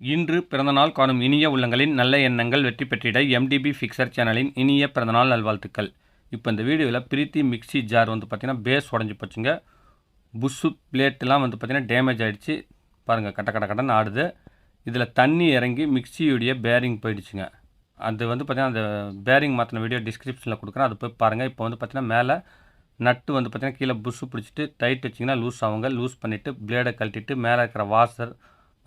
இன்று பிறந்தநாள் காணும் இனிய உள்ளங்களின் நல்ல எண்ணங்கள் வெற்றி பெற்றிட எம்டிபி ஃபிக்சர் சேனலின் இனிய பிறந்தநாள் நல்வாழ்த்துக்கள். இப்போ இந்த வீடியோவில் பிரீத்தி மிக்ஸி ஜார் வந்து பார்த்திங்கன்னா பேஸ் உடஞ்சி போச்சுங்க. புஷ்ஷு பிளேட்லாம் வந்து பார்த்திங்கன்னா டேமேஜ் ஆகிடுச்சு பாருங்கள் கட்ட கட்ட கடன் ஆடுது. இதில் தண்ணி இறங்கி மிக்ஸியுடைய பேரிங் போயிடுச்சுங்க. அது வந்து பார்த்திங்கன்னா அந்த பேரிங் மாற்றின வீடியோ டிஸ்கிரிப்ஷனில் கொடுக்குறேன். அது போய் பாருங்கள் இப்போ வந்து பார்த்திங்கன்னா மேலே நட்டு வந்து பார்த்திங்கன்னா கீழே புஷ்ஷு பிடிச்சிட்டு டைட் வச்சிங்கன்னா லூஸ் ஆகுங்க. லூஸ் பண்ணிவிட்டு பிளேடை கழட்டிட்டு மேலே இருக்கிற வாஷர்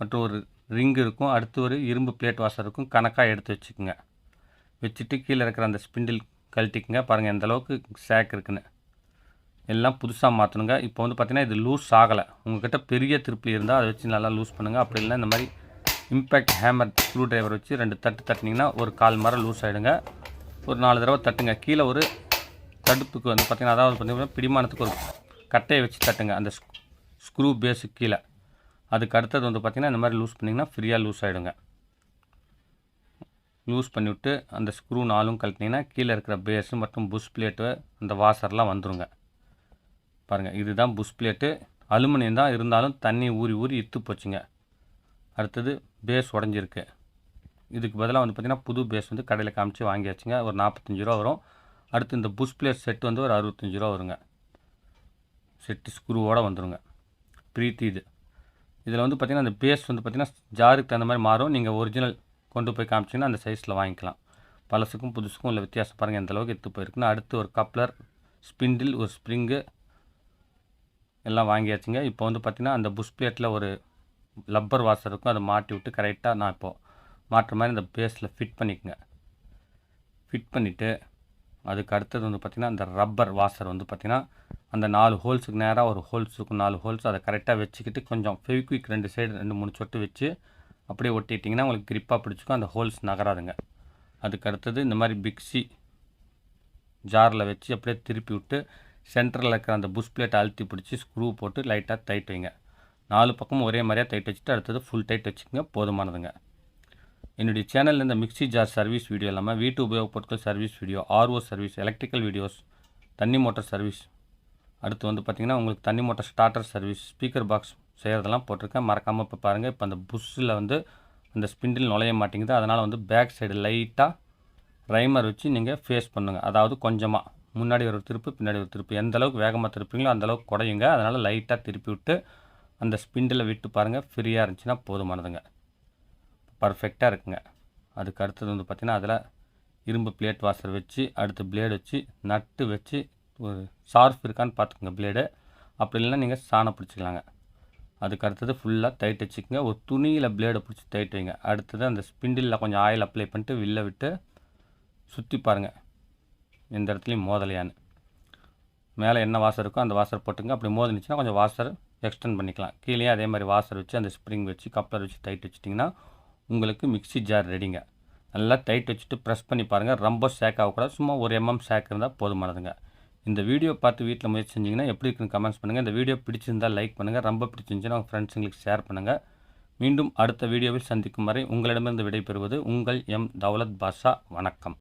மற்றும் ஒரு ரிங் இருக்கும் அடுத்து ஒரு இரும்பு பிளேட் வாசர் இருக்கும் கணக்காக எடுத்து வச்சுக்கோங்க. வச்சுட்டு கீழே இருக்கிற அந்த ஸ்பிண்டில் கழட்டிக்குங்க. பாருங்கள் எந்த அளவுக்கு சேக் இருக்குன்னு. எல்லாம் புதுசாக மாற்றணுங்க இப்போ வந்து பார்த்திங்கன்னா இது லூஸ் ஆகலை. உங்கள்கிட்ட பெரிய திருப்பி இருந்தால் அதை வச்சு நல்லா லூஸ் பண்ணுங்கள் அப்படி இல்லை இந்த மாதிரி இம்பேக்ட் ஹேமர் ஸ்க்ரூ டிரைவர் வச்சு ரெண்டு தட்டு தட்டினீங்கன்னா ஒரு கால் மரம் லூஸ் ஆகிடுங்க ஒரு நாலு தடவை தட்டுங்க. கீழே ஒரு தடுப்புக்கு வந்து பார்த்திங்கன்னா அதாவது பார்த்திங்கன்னா பிடிமானத்துக்கு ஒரு கட்டையை வச்சு தட்டுங்க. அந்த ஸ்க்ரூ பேஸுக்கு கீழே. அதுக்கு அடுத்தது வந்து பார்த்திங்கன்னா இந்த மாதிரி லூஸ் பண்ணிங்கன்னா ஃப்ரீயாக லூஸ் ஆகிடுங்க லூஸ் பண்ணிவிட்டு அந்த ஸ்க்ரூ நாலும் கழட்டினீங்கன்னா கீழே இருக்கிற பேஸு மற்றும் புஷ் பிளேட்டு அந்த வாசர்லாம் வந்துருங்க. பாருங்கள் இதுதான் புஷ் பிளேட்டு அலுமினியம் தான் இருந்தாலும் தண்ணி ஊறி ஊறி இத்து போச்சுங்க. அடுத்தது பேஸ் உடஞ்சிருக்கு. இதுக்கு பதிலாக வந்து பார்த்திங்கன்னா புது பேஸ் வந்து கடையில் காமிச்சு வாங்கியாச்சுங்க. ஒரு நாற்பத்தஞ்சு ரூபா வரும். அடுத்து இந்த புஷ் பிளேட் செட் வந்து ஒரு அறுபத்தஞ்சு ரூபா வருங்க. செட்டு ஸ்க்ரூவோடு வந்துருங்க. ப்ரீத்தி இது. இதில் வந்து பார்த்திங்கன்னா அந்த பேஸ் வந்து பார்த்திங்கன்னா ஜாருக்கு தகுந்த மாதிரி மாறும். நீங்கள் ஒரிஜினல் கொண்டு போய் காமிச்சிங்கன்னா அந்த சைஸில் வாங்கிக்கலாம். பழசுக்கும் புதுசுக்கும் உள்ள வித்தியாசம் பாருங்கள் எந்தளவுக்கு எடுத்து போயிருக்குன்னு. அடுத்து ஒரு கப்ளர் ஸ்பிண்டில் ஒரு ஸ்ப்ரிங்கு எல்லாம் வாங்கியாச்சுங்க. இப்போ வந்து பார்த்திங்கன்னா அந்த புஷ் பிளேட்டில் ஒரு லப்பர் வாசர் இருக்கும். அதை மாட்டி விட்டு கரெக்டாக நான் இப்போது மாட்டுற மாதிரி இந்த பேஸில் ஃபிட் பண்ணிக்கோங்க. ஃபிட் பண்ணிவிட்டு அதுக்கு அடுத்தது வந்து பார்த்திங்கன்னா அந்த ரப்பர் வாசர் வந்து பார்த்திங்கன்னா அந்த நாலு ஹோல்ஸுக்கு நேராக ஒரு ஹோல்ஸுக்கு நாலு ஹோல்ஸ் அதை கரெக்டாக வச்சுக்கிட்டு கொஞ்சம் ஃபெவிக்விக் ரெண்டு சைடு ரெண்டு மூணு சொட்டு வச்சு அப்படியே ஒட்டிட்டிங்கன்னா உங்களுக்கு கிரிப்பாக பிடிச்சிக்கும். அந்த ஹோல்ஸ் நகராதுங்க. அதுக்கு அடுத்தது இந்த மாதிரி பிக்ஸி ஜாரில் வச்சு அப்படியே திருப்பி விட்டு சென்டரில் இருக்கிற அந்த புஷ் பிளேட்டை அழுத்தி பிடிச்சி ஸ்க்ரூ போட்டு லைட்டாக டைட் வைங்க. நாலு பக்கமும் ஒரே மாதிரியாக டைட் வச்சுட்டு அடுத்தது ஃபுல் டைட் வச்சுக்கோங்க. போதுமானதுங்க. என்னுடைய சேனலில் இந்த மிக்ஸி ஜார் சர்வீஸ் வீடியோ இல்லாமல் வீட்டு உபயோகப் பொருட்கள் service video RO service electrical videos தண்ணி மோட்டர் சர்வீஸ் அடுத்து வந்து பார்த்திங்கன்னா உங்களுக்கு தண்ணி motor starter service speaker box செய்கிறதெல்லாம் போட்டிருக்கேன். மறக்காமல் இப்போ பாருங்கள் இப்போ அந்த புஷ்ஷில் வந்து அந்த ஸ்பிண்டில் நுழைய மாட்டேங்குது. அதனால் வந்து பேக் சைடு லைட்டாக ரைமர் வச்சு நீங்கள் ஃபேஸ் பண்ணுங்கள் அதாவது கொஞ்சமாக முன்னாடி ஒரு திருப்பு பின்னாடி ஒரு திருப்பு. எந்த அளவுக்கு வேகமாக திருப்பீங்களோ அந்தளவுக்கு குறையுங்க அதனால் லைட்டாக திருப்பி விட்டு அந்த ஸ்பிண்டில் விட்டு பாருங்கள் ஃப்ரீயாக இருந்துச்சுன்னா போதுமானதுங்க. பர்ஃபெக்டாக இருக்குங்க. அதுக்கு அடுத்தது வந்து பார்த்திங்கன்னா அதில் இரும்பு பிளேட் வாசர் வச்சு அடுத்து பிளேடு வச்சு நட்டு வச்சு ஒரு ஷார்ப் இருக்கான்னு பார்த்துக்குங்க பிளேடு அப்படி இல்லைன்னா நீங்கள் சாணம் பிடிச்சிக்கலாங்க. அதுக்கு அடுத்தது ஃபுல்லாக டைட் வச்சுக்கோங்க. ஒரு துணியில் பிளேடை பிடிச்சி டைட் வைங்க. அடுத்தது அந்த ஸ்பிண்டிலில் கொஞ்சம் ஆயில் அப்ளை பண்ணிட்டு வில்ல விட்டு சுற்றி பாருங்கள் எந்த இடத்துலையும் மோதலையான்னு. மேலே என்ன வாசர் இருக்கோ அந்த வாசர் போட்டுங்க. அப்படி மோதினுச்சுன்னா கொஞ்சம் வாசர் எக்ஸ்டெண்ட் பண்ணிக்கலாம். கீழே அதே மாதிரி வாசர் வச்சு அந்த ஸ்ப்ரிங் வச்சு கப்ளர் வச்சு டைட் வச்சிட்டிங்கன்னா உங்களுக்கு மிக்ஸி ஜார் ரெடிங்க நல்லா டைட் வச்சுட்டு ப்ரெஸ் பண்ணி பாருங்கள் ரொம்ப ஷேக் ஆகக்கூடாது. சும்மா ஒரு எம்எம் ஷேக் இருந்தால் போதுமானதுங்க. இந்த வீடியோ பார்த்து வீட்டில் முயற்சி செஞ்சிங்கன்னா எப்படி இருக்குன்னு கமெண்ட்ஸ் பண்ணுங்கள் இந்த வீடியோ பிடிச்சிருந்தால் லைக் பண்ணுங்கள் ரொம்ப பிடிச்சிருந்துச்சுன்னா உங்கள் ஃப்ரெண்ட்ஸுங்களுக்கு ஷேர் பண்ணுங்கள் மீண்டும் அடுத்த வீடியோவில் சந்திக்கும் வரை உங்களிடமிருந்து விடைபெறுவது உங்கள் எம் தௌலத் பாஷா. வணக்கம்.